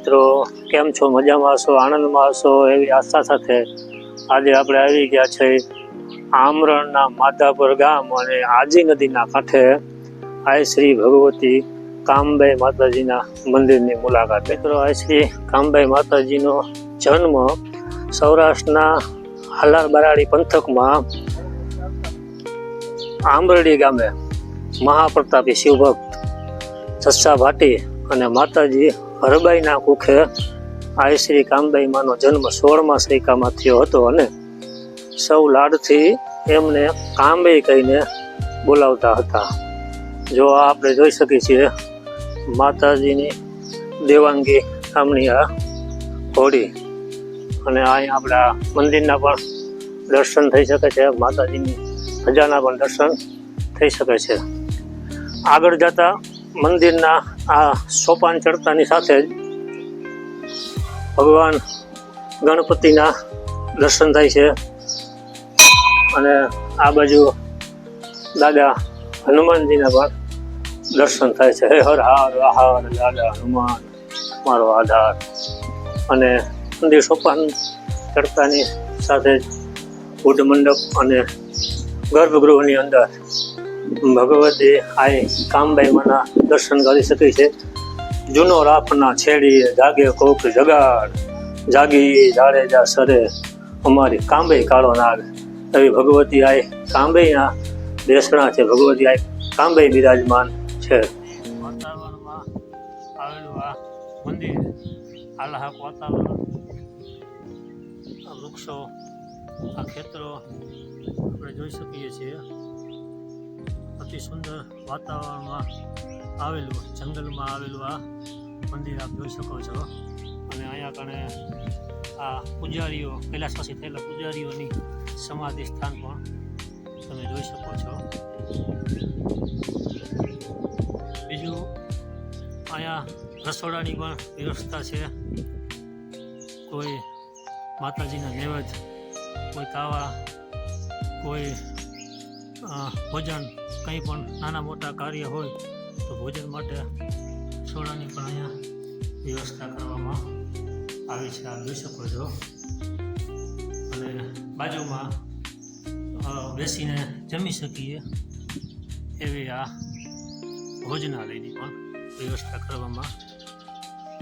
મિત્રો, કેમ છો? મજામાં હશો? આનંદમાં હશો? એવી આશા સાથે આજે આપણે આવી ગયા છે આમરણના માધાપર ગામ અને આજી નદીના કાંઠે આય શ્રી ભગવતી કામબાઈ માતાજીના મંદિરની મુલાકાત. મિત્રો આય શ્રી કામબાઈ માતાજીનો જન્મ સૌરાષ્ટ્રના હાલાર બરાડી પંથકમાં આંબરડી ગામે મહાપ્રતાપી શિવભક્ત જસ્સા ભાટી અને માતાજી હરબાઈના કુખે આય શ્રી કામબાઈ માનો જન્મ સોળમાં સૈકામાં થયો હતો અને સૌ લાડથી એમને કામબાઈ કહીને બોલાવતા હતા. જો આપણે જોઈ શકીએ છીએ, માતાજીની દેવાંગી નામની આ હોડી. અને અહીં આપણા મંદિરના પણ દર્શન થઈ શકે છે, માતાજીની ધજાના પણ દર્શન થઈ શકે છે. આગળ જતા મંદિરના આ સોપાન ચડતાની સાથે જ ભગવાન ગણપતિના દર્શન થાય છે. અને આ બાજુ દાદા હનુમાનજીના પણ દર્શન થાય છે. હે હર હાર આહાર દાદા હનુમાન, મારો આધાર. અને મંદિર સોપાન ચડતાની સાથે જ બુદ્ધ મંડપ અને ગર્ભગૃહની અંદર ભગવતી આય કામબાઈ માના દર્શન કરી શકે છે. જૂનો રાફના છેડી જાગે કોક જગાડ, જાગી જાડેજા સરે, અમારી કાંબઈ કાળો નાગ. એવી ભગવતી આય કાંબઈના દેશણા છે, ભગવતી આય કાંબઈ બિરાજમાન છે. વાતાવરણમાં વાતાવરણ વૃક્ષો, આ ખેતરો આપણે જોઈ શકીએ છીએ. અતિ સુંદર વાતાવરણમાં આવેલું, જંગલમાં આવેલું આ મંદિર આપ જોઈ શકો છો. અને અહીંયા કણે આ પૂજારીઓ કૈલાસવાસી થયેલા પૂજારીઓની સમાધિ સ્થાન પણ તમે જોઈ શકો છો. બીજું, અહીંયા રસોડાની પણ વ્યવસ્થા છે. કોઈ માતાજીના નૈવેદ્ય, કોઈ તાવા, કોઈ ભોજન કંઈ પણ નાના મોટા કાર્ય હોય તો ભોજન માટે રસોડાની પણ અહીંયા વ્યવસ્થા કરવામાં આવી છે. આપ જોઈ શકો છો. અને બાજુમાં બેસીને જમી શકીએ એવી આ ભોજનાલયની પણ વ્યવસ્થા કરવામાં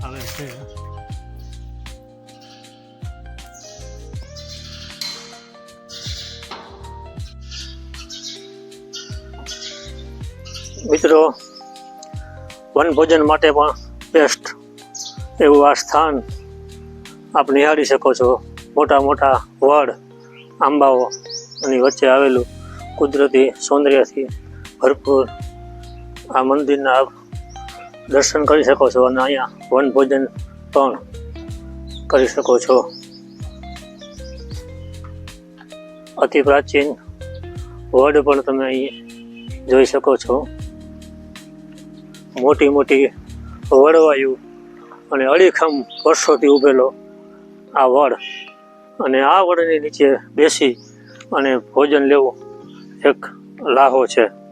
આવે છે. મિત્રો વનભોજન માટે પણ બેસ્ટ એવું આ સ્થાન આપ નિહાળી શકો છો. મોટા મોટા વડ, આંબાઓ એની વચ્ચે આવેલું કુદરતી સૌંદર્યથી ભરપૂર આ મંદિરના આપ દર્શન કરી શકો છો અને અહીંયા વનભોજન પણ કરી શકો છો. અતિ પ્રાચીન વડ પણ તમે અહીં જોઈ શકો છો. મોટી મોટી વડવાયું અને અડીખમ વર્ષોથી ઉભેલો આ વડ. અને આ વડની નીચે બેસી અને ભોજન લેવું એક લાહો છે.